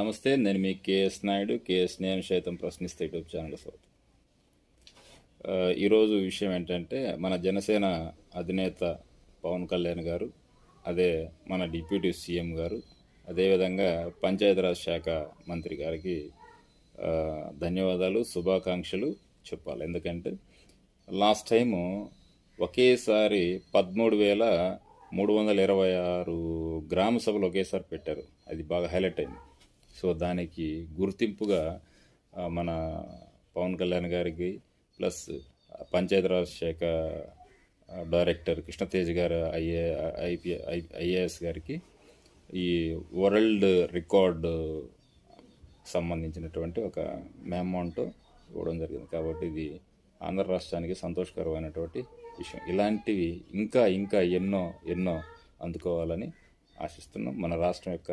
నమస్తే నేను మీ KS Naidu. KS నేను సైతం ప్రశ్నిస్తే యూట్యూబ్ ఛానల్ స్వాగతం. ఈరోజు విషయం ఏంటంటే మన జనసేన అధినేత పవన్ కళ్యాణ్ గారు అదే మన డిప్యూటీ సీఎం గారు అదేవిధంగా పంచాయతీరాజ్ శాఖ మంత్రి గారికి ధన్యవాదాలు శుభాకాంక్షలు చెప్పాలి. ఎందుకంటే లాస్ట్ టైము ఒకేసారి పదమూడు వేల మూడు వందల ఇరవై ఆరు గ్రామ సభలు ఒకేసారి పెట్టారు. అది బాగా హైలైట్ అయింది. సో దానికి గుర్తింపుగా మన పవన్ కళ్యాణ్ గారికి ప్లస్ పంచాయతీరాజ్ శాఖ డైరెక్టర్ కృష్ణతేజ్ గారు ఐఏ ఐపీ ఐఏఎస్ గారికి ఈ వరల్డ్ రికార్డ్ సంబంధించినటువంటి ఒక అమౌంట్ ఇవ్వడం జరిగింది. కాబట్టి ఇది ఆంధ్ర రాష్ట్రానికి సంతోషకరమైనటువంటి విషయం. ఇలాంటివి ఇంకా ఇంకా ఎన్నో ఎన్నో అందుకోవాలని ఆశిస్తున్నాం. మన రాష్ట్రం యొక్క